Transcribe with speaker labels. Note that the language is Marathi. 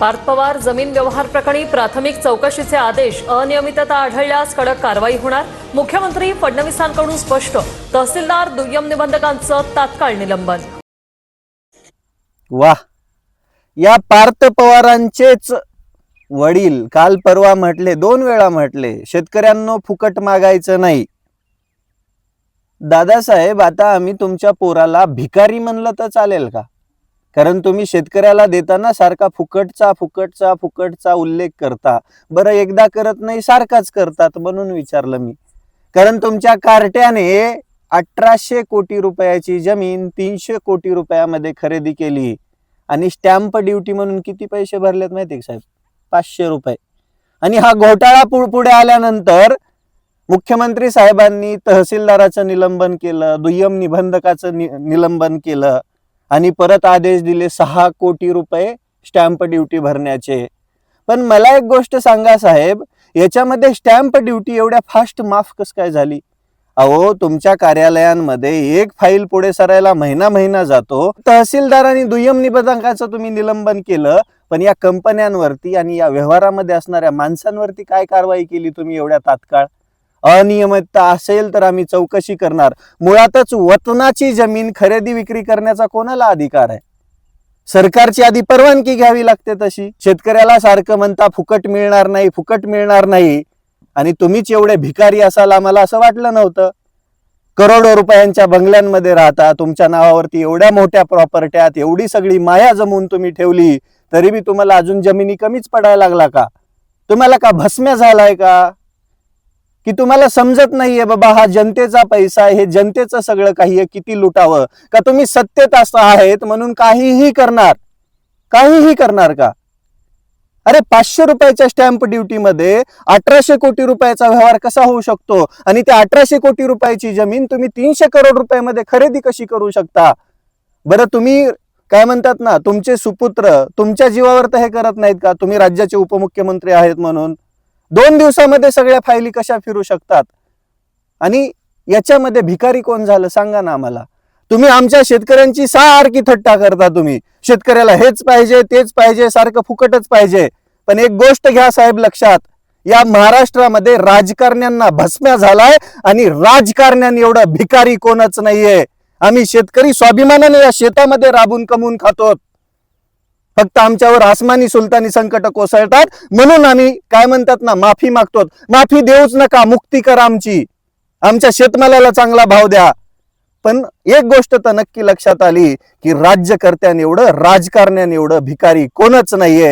Speaker 1: पार्थ पवार जमीन व्यवहार प्रकरणी प्राथमिक चौकशीचे आदेश अनियमितता आढळल्यास कडक कारवाई होणार. मुख्यमंत्री फडणवीसांकडून स्पष्ट. तहसीलदार दुय्यम निबंधकांचं तात्काळ निलंबन.
Speaker 2: वा या पार्थ पवारांचेच वडील काल परवा म्हटले दोन वेळा म्हटले शेतकऱ्यांना फुकट मागायचं नाही. दादासाहेब आता आम्ही तुमच्या पोराला भिकारी म्हणलं तर चालेल का? कारण तुम्ही शेतकऱ्याला देताना सारखा फुकटचा फुकटचा फुकटचा उल्लेख करता. बरं एकदा करत नाही सारखाच करतात म्हणून विचारलं मी. कारण तुमच्या कार्ट्याने अठराशे कोटी रुपयाची जमीन तीनशे कोटी रुपयामध्ये खरेदी केली. आणि स्टॅम्प ड्युटी म्हणून किती पैसे भरलेत माहिती का साहेब? पाचशे रुपये. आणि हा घोटाळा पुढ पुढे आल्यानंतर मुख्यमंत्री साहेबांनी तहसीलदाराचं निलंबन केलं दुय्यम निबंधकाचं नि- निलंबन केलं. आणि परत आदेश दिले सहा कोटी रुपये स्टॅम्प ड्युटी भरण्याचे. पण मला एक गोष्ट सांगा साहेब याच्यामध्ये स्टॅम्प ड्युटी एवढ्या फास्ट माफ कस काय झाली? अहो तुमच्या कार्यालयांमध्ये एक फाईल पुढे सरायला महिना महिना जातो. तहसीलदार आणि दुय्यम निबंधकाचं तुम्ही निलंबन केलं पण या कंपन्यांवरती आणि या व्यवहारामध्ये असणाऱ्या माणसांवरती काय कारवाई केली तुम्ही एवढ्या तात्काळ? अनियमितता असेल तर आम्ही चौकशी करणार. मुळातच वतनाची जमीन खरेदी विक्री करण्याचा कोणाला अधिकार आहे? सरकारची आधी परवानगी घ्यावी लागते तशी. शेतकऱ्याला सारखं म्हणता फुकट मिळणार नाही फुकट मिळणार नाही. आणि तुम्हीच एवढे भिकारी असाल आम्हाला असं वाटलं नव्हतं. करोडो रुपयांच्या बंगल्यांमध्ये राहता तुमच्या नावावरती एवढ्या मोठ्या प्रॉपर्ट्यात एवढी सगळी माया जमवून तुम्ही ठेवली तरी बी तुम्हाला अजून जमिनी कमीच पडायला लागला का? तुम्हाला का भस्म्या झालाय का? की तुम्हाला समजत नाहीये बाबा हा जनतेचा पैसा आहे हे जनतेचं सगळं काही आहे किती लुटावं? का तुम्ही सत्तेत असं आहेत म्हणून काहीही करणार? काहीही करणार का? अरे पाचशे रुपयाच्या स्टॅम्प ड्युटीमध्ये अठराशे कोटी रुपयाचा व्यवहार कसा होऊ शकतो? आणि त्या अठराशे कोटी रुपयाची जमीन तुम्ही तीनशे करोड रुपयामध्ये खरेदी कशी करू शकता? बरं तुम्ही काय म्हणतात ना तुमचे सुपुत्र तुमच्या जीवावर तर हे करत नाहीत का? तुम्ही राज्याचे उपमुख्यमंत्री आहेत म्हणून. दोन दिवसामध्ये सगळ्या फायली कशा फिरू शकतात? आणि याच्यामध्ये भिकारी कोण झालं सांगा ना आम्हाला. तुम्ही आमच्या शेतकऱ्यांची सारखी थट्टा करता तुम्ही? शेतकऱ्याला हेच पाहिजे तेच पाहिजे सारखं फुकटच पाहिजे. पण एक गोष्ट घ्या साहेब लक्षात या महाराष्ट्रामध्ये राजकारण्यांना भस्म्या झालाय आणि राजकारण्यां एवढं भिकारी कोणच नाहीये. आम्ही शेतकरी स्वाभिमानाने या शेतामध्ये राबून कमवून खातो फक्त आमच्यावर आसमानी सुलतानी संकट कोसळतात. म्हणून आम्ही काय म्हणतात ना माफी मागतो माफी देऊच नका मुक्ती करा आमची. आमच्या शेतमालाला चांगला भाव द्या. पण एक गोष्ट तर नक्की लक्षात आली की राज्यकर्त्याने एवढं राजकारण्याने एवढं भिकारी कोणच नाहीये.